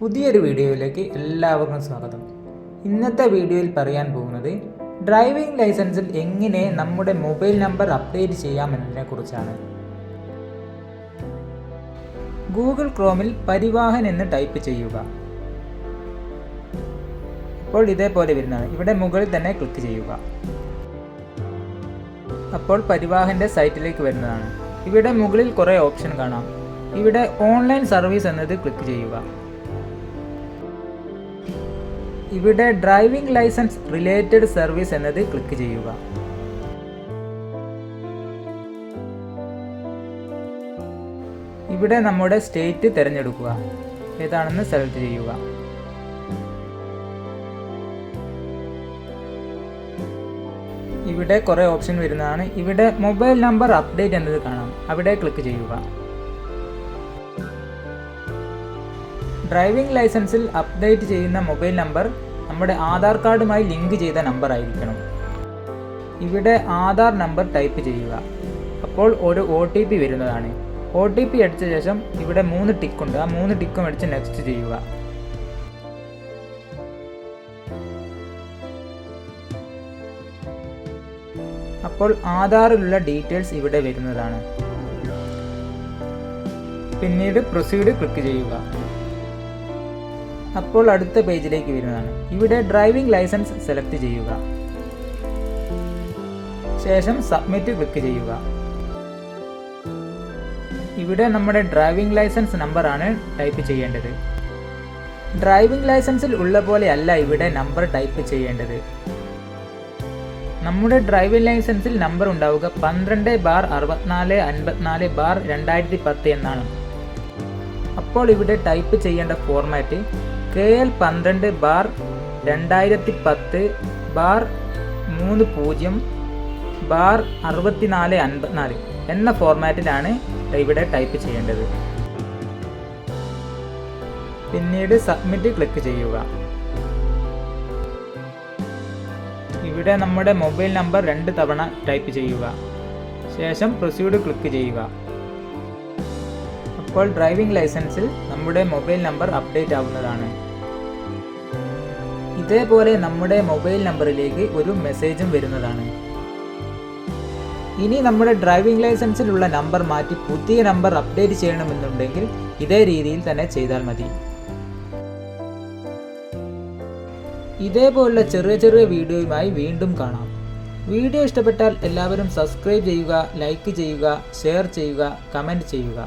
പുതിയൊരു വീഡിയോയിലേക്ക് എല്ലാവർക്കും സ്വാഗതം. ഇന്നത്തെ വീഡിയോയിൽ പറയാൻ പോകുന്നത് ഡ്രൈവിംഗ് ലൈസൻസിൽ എങ്ങനെ നമ്മുടെ മൊബൈൽ നമ്പർ അപ്ഡേറ്റ് ചെയ്യാമെന്നതിനെ കുറിച്ചാണ്. ഗൂഗിൾ ക്രോമിൽ പരിവാഹൻ എന്ന് ടൈപ്പ് ചെയ്യുക. അപ്പോൾ ഇതേപോലെ വരുന്നതാണ്. ഇവിടെ മുകളിൽ തന്നെ ക്ലിക്ക് ചെയ്യുക. അപ്പോൾ പരിവാഹന്റെ സൈറ്റിലേക്ക് വരുന്നതാണ്. ഇവിടെ മുകളിൽ കുറേ ഓപ്ഷൻ കാണാം. ഇവിടെ ഓൺലൈൻ സർവീസ് എന്നത് ക്ലിക്ക് ചെയ്യുക. ഇവിടെ ഡ്രൈവിംഗ് ലൈസൻസ് റിലേറ്റഡ് സർവീസ് എന്നത് ക്ലിക്ക് ചെയ്യുക. ഇവിടെ നമ്മുടെ സ്റ്റേറ്റ് തിരഞ്ഞെടുക്കുക. ഏതാണെന്ന് സെലക്ട് ചെയ്യുക. ഇവിടെ കുറേ ഓപ്ഷൻ വരുന്നതാണ്. ഇവിടെ മൊബൈൽ നമ്പർ അപ്ഡേറ്റ് എന്നത് കാണാം. അവിടെ ക്ലിക്ക് ചെയ്യുക. ഡ്രൈവിംഗ് ലൈസൻസിൽ അപ്ഡേറ്റ് ചെയ്യുന്ന മൊബൈൽ നമ്പർ നമ്മുടെ ആധാർ കാർഡുമായി ലിങ്ക് ചെയ്ത നമ്പർ ആയിരിക്കണം. ഇവിടെ ആധാർ നമ്പർ ടൈപ്പ് ചെയ്യുക. അപ്പോൾ ഒരു ഒ ടി പി വരുന്നതാണ്. ഒ ടി പി അടിച്ച ശേഷം ഇവിടെ മൂന്ന് ടിക്കുണ്ട് ആ മൂന്ന് ടിക്കും അടിച്ച് നെക്സ്റ്റ് ചെയ്യുക. അപ്പോൾ ആധാറിലുള്ള ഡീറ്റെയിൽസ് ഇവിടെ വരുന്നതാണ്. പിന്നീട് പ്രൊസീഡ് ക്ലിക്ക് ചെയ്യുക. അപ്പോൾ അടുത്ത പേജിലേക്ക് വരുന്നതാണ്. ഇവിടെ ഡ്രൈവിംഗ് ലൈസൻസ് സെലക്ട് ചെയ്യുക. ശേഷം സബ്മിറ്റ് ക്ലിക്ക് ചെയ്യുക. ഇവിടെ നമ്മുടെ ഡ്രൈവിംഗ് ലൈസൻസ് നമ്പർ ആണ് ടൈപ്പ് ചെയ്യേണ്ടത്. ഡ്രൈവിംഗ് ലൈസൻസിൽ ഉള്ള പോലെ അല്ല ഇവിടെ നമ്പർ ടൈപ്പ് ചെയ്യേണ്ടത്. നമ്മുടെ ഡ്രൈവിംഗ് ലൈസൻസിൽ നമ്പർ ഉണ്ടാവുക പന്ത്രണ്ട് ബാർ അറുപത്തിനാല് അൻപത്തിനാല് ബാർ രണ്ടായിരത്തി പത്ത് എന്നാണ്. അപ്പോൾ ഇവിടെ ടൈപ്പ് ചെയ്യേണ്ട ഫോർമാറ്റ് കെ എൽ പന്ത്രണ്ട് ബാർ രണ്ടായിരത്തി പത്ത് ബാർ മൂന്ന് പൂജ്യം ബാർ അറുപത്തിനാല് അൻപത്തിനാല് എന്ന ഫോർമാറ്റിലാണ് ഇവിടെ ടൈപ്പ് ചെയ്യേണ്ടത്. പിന്നീട് സബ്മിറ്റ് ക്ലിക്ക് ചെയ്യുക. ഇവിടെ നമ്മുടെ മൊബൈൽ നമ്പർ രണ്ട് തവണ ടൈപ്പ് ചെയ്യുക. ശേഷം പ്രൊസീഡ് ക്ലിക്ക് ചെയ്യുക. അപ്പോൾ ഡ്രൈവിംഗ് ലൈസൻസിൽ നമ്മുടെ മൊബൈൽ നമ്പർ അപ്ഡേറ്റ് ആവുന്നതാണ്. ഇതേപോലെ നമ്മുടെ മൊബൈൽ നമ്പറിലേക്ക് ഒരു മെസ്സേജും വരുന്നതാണ്. ഇനി നമ്മുടെ ഡ്രൈവിംഗ് ലൈസൻസിലുള്ള നമ്പർ മാറ്റി പുതിയ നമ്പർ അപ്ഡേറ്റ് ചെയ്യണമെന്നുണ്ടെങ്കിൽ ഇതേ രീതിയിൽ തന്നെ ചെയ്താൽ മതി. ഇതേപോലുള്ള ചെറിയ ചെറിയ വീഡിയോയുമായി വീണ്ടും കാണാം. വീഡിയോ ഇഷ്ടപ്പെട്ടാൽ എല്ലാവരും സബ്സ്ക്രൈബ് ചെയ്യുക ലൈക്ക് ചെയ്യുക ഷെയർ ചെയ്യുക കമന്റ് ചെയ്യുക.